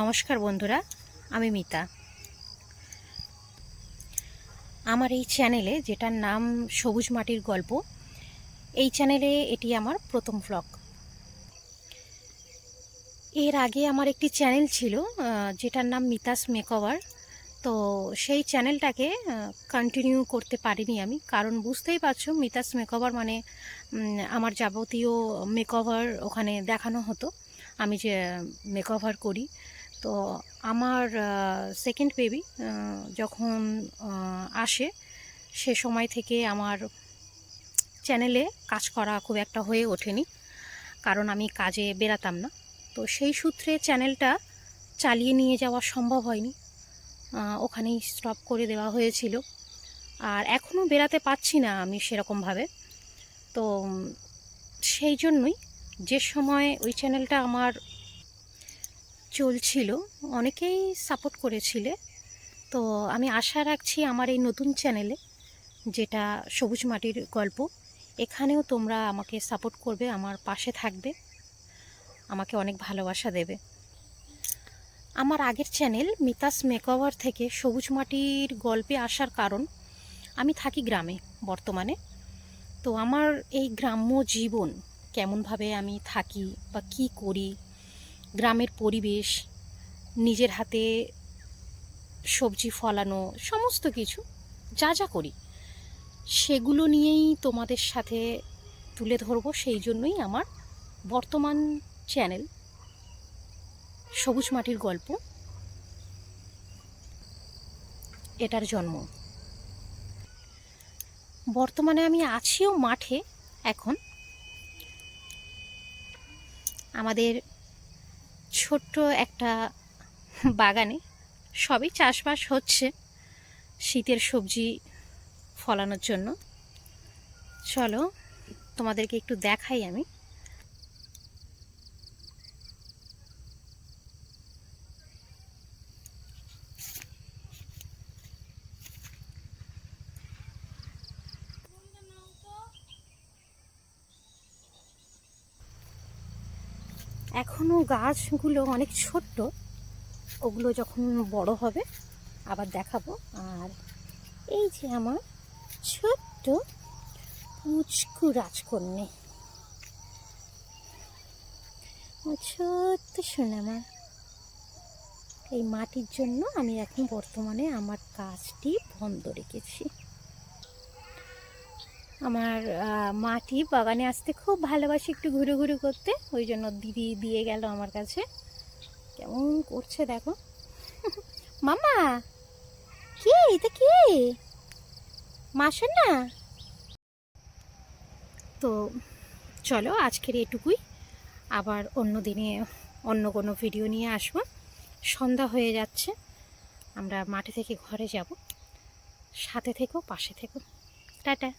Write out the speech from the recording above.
নমস্কার বন্ধুরা, আমি মিতা। আমার এই চ্যানেলে, যেটার নাম সবুজ মাটির গল্প, এই চ্যানেলে এটি আমার প্রথম ভ্লগ এর আগে আমার একটি চ্যানেল ছিল যেটার নাম মিতাস মেকওভার। তো সেই চ্যানেলটাকে কন্টিনিউ করতে পারিনি আমি, কারণ বুঝতেই পারছ, মিতাস মেকওভার মানে আমার যাবতীয় মেকওভার ওখানে দেখানো হতো। আমি যে মেকওভার করি তো আমার সেকেন্ড বেবি যখন আসে, সে সময় থেকে আমার চ্যানেলে কাজ করা খুব একটা হয়ে ওঠেনি। কারণ আমি কাজে বেরাতাম না। তো সেই সূত্রে চ্যানেলটা চালিয়ে নিয়ে যাওয়া সম্ভব হয়নি। ওখানেই স্টপ করে দেওয়া হয়েছিল। আর এখনও বেরাতে পারছি না আমি সেরকমভাবে তো সেই জন্যই যে সময় ওই চ্যানেলটা আমার চলছিল, অনেকেই সাপোর্ট করেছিলে। তো আমি আশা রাখছি আমার এই নতুন চ্যানেলে যেটা সবুজ মাটির গল্প, এখানেও তোমরা আমাকে সাপোর্ট করবে, আমার পাশে থাকবে, আমাকে অনেক ভালোবাসা দেবে। আমার আগের চ্যানেল মিতাস মেকওভার থেকে সবুজ মাটির গল্পে আসার কারণ, আমি থাকি গ্রামে, বর্তমানে। তো আমার এই গ্রাম্য জীবন, কেমনভাবে আমি থাকি বা কি করি গ্রামের পরিবেশ, নিজের হাতে সবজি ফলানো, সমস্ত কিছু যা যা করি, সেগুলো নিয়েই তোমাদের সাথে তুলে ধরবো। সেই জন্যই আমার বর্তমান চ্যানেল, সবুজ মাটির গল্প। এটার জন্ম। বর্তমানে আমি আছিও মাঠে এখন। আমাদের ছোট্ট একটা বাগানে সবই চাষবাস হচ্ছে শীতের সবজি ফলানোর জন্য। চলো তোমাদেরকে একটু দেখাই আমি। এখনও গাছগুলো অনেক ছোট্ট, ওগুলো যখন বড় হবে আবার দেখাবো। আর এই যে আমার ছোট্ট পুচকু রাজকন্যে। ছোট্ট আমার এই মাটির জন্য আমি এখন বর্তমানে আমার কাজটি বন্ধ রেখেছি। আমার মাটি বাগানে আসতে খুব ভালোবাসি একটু ঘুরে ঘুরে করতে। ওই জন্য দিদি দিয়ে গেল আমার কাছে। কেমন করছে দেখো। মামা! কে? এটা কে? মাসের না? তো চলো, আজকের এটুকুই। আবার অন্য দিনে অন্য কোনো ভিডিও নিয়ে আসব। সন্ধ্যা হয়ে যাচ্ছে। আমরা মাঠে থেকে ঘরে যাব। সাথে থেকো, পাশে থেকো। টাটা।